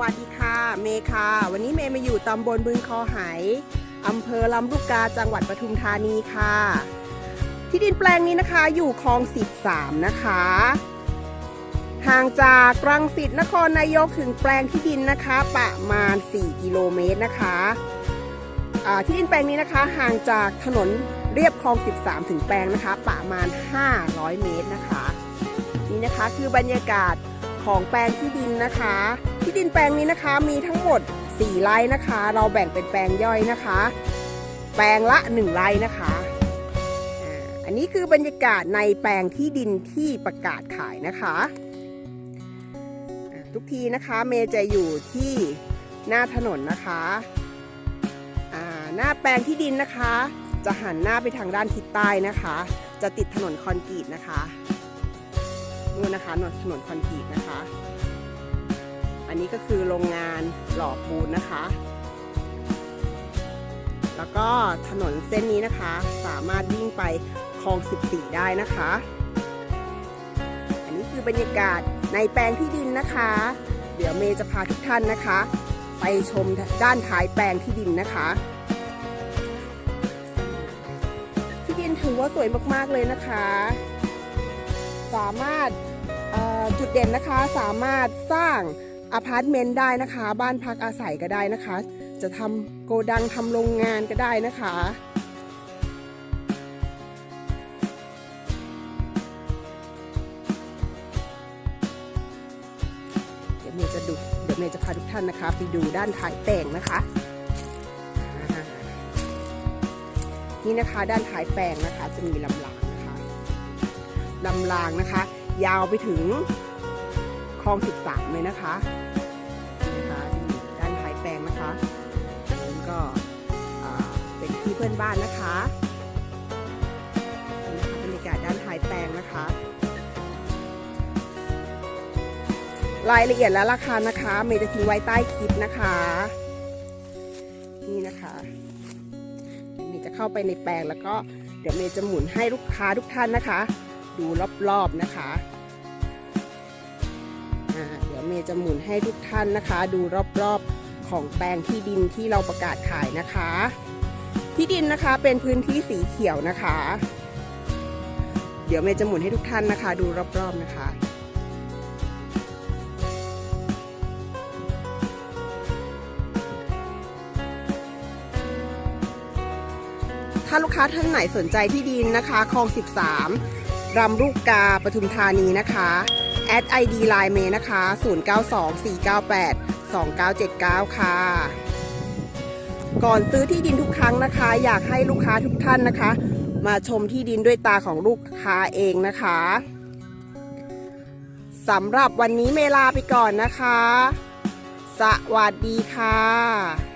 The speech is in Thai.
วัสดีค่ะ เมย์ค่ะ วันนี้เมย์มาอยู่ตำบลบึงคอไหายอำเภอลำลูกกาจังหวัดปทุมธานีค่ะ ที่ดินแปลงนี้นะคะอยู่คลอง13 นะคะ ห่างจากรังสิตนครนายกถึงแปลงที่ดินนะคะ ประมาณ 4 กิโลเมตรนะคะที่ดินแปลงนี้นะคะห่างจากถนนเรียบคลอง 13 ถึงแปลงนะคะ ประมาณ 500 เมตรนะคะ นี่นะคะคือบรรยากาศของแปลงที่ดินนะคะ ที่ดินแปลงนี้นะคะมีทั้งหมด 4 ไร่นะคะ เราแบ่งเป็นแปลงย่อยนะคะ แปลงละ 1 ไร่นะคะอันนี้คือบรรยากาศในแปลงที่ดินที่ประกาศขายนะคะ ทุกทีนะคะเมย์จะอยู่ที่หน้าถนนนะคะหน้าแปลงที่ดินนะคะ จะหันหน้าไปทางด้านทิศใต้นะคะ จะติดถนนคอนกรีตนะคะนู่นนะคะถนนคอนกรีตนะคะ อันนี้ก็คือโรงงานหล่อปูนนะคะ แล้วก็ถนนเส้นนี้นะคะ สามารถวิ่งไปคลอง 14 ได้นะคะ อันนี้คือบรรยากาศในแปลงที่ดินนะคะ เดี๋ยวเมย์จะพาทุกท่านนะคะ ไปชมด้านท้ายแปลงที่ดินนะคะ ที่ดินถือว่าสวยมากๆเลยนะคะ สามารถจุดเด่นนะคะสามารถสร้าง อพาร์ตเมนต์ได้นะคะ บ้านพักอาศัยก็ได้นะคะ จะทำโกดังทำโรงงานก็ได้นะคะเดี๋ยวเมย์จะดูเดี๋ยวเมย์จะพาทุกท่านนะคะ ไปดูด้านท้ายแปลงนะคะ นี่นะคะด้านท้ายแปลงนะคะ จะมีลำรางนะคะลำรางนะคะ ยาวไปถึง คลอง 13 เลยนะคะนี่นะคะด้านท้ายแปลงนะคะนี่ก็เป็นที่เพื่อนบ้านนะคะนี่นะคะบรรยากาศด้านท้ายแปลงนะคะ รายละเอียดและราคานะคะเมย์จะทิ้งไว้ใต้คลิปนะคะ นี่นะคะเมย์จะเข้าไปในแปลงแล้วก็เดี๋ยวเมย์จะหมุนให้ลูกค้าทุกท่านนะคะ ดูรอบๆนะคะ มย์จะหมุนให้ทุกท่านนะคะ ดูรอบๆของแปลงที่ดินที่เราประกาศขายนะคะ ที่ดินนะคะเป็นพื้นที่สีเขียวนะคะ เดี๋ยวเมย์จะหมุนให้ทุกท่านนะคะ ดูรอบๆนะคะถ้าลูกค้าท่านไหนสนใจที่ดินนะคะ คลอง 13 รำลูกกาปทุมธานีนะคะ แอด ID Line เมนะคะ 0924982979 ค่ะ ก่อนซื้อที่ดินทุกครั้งนะคะ อยากให้ลูกค้าทุกท่านนะคะ มาชมที่ดินด้วยตาของลูกค้าเองนะคะสำหรับวันนี้เมลาไปก่อนนะคะ สวัสดีค่ะ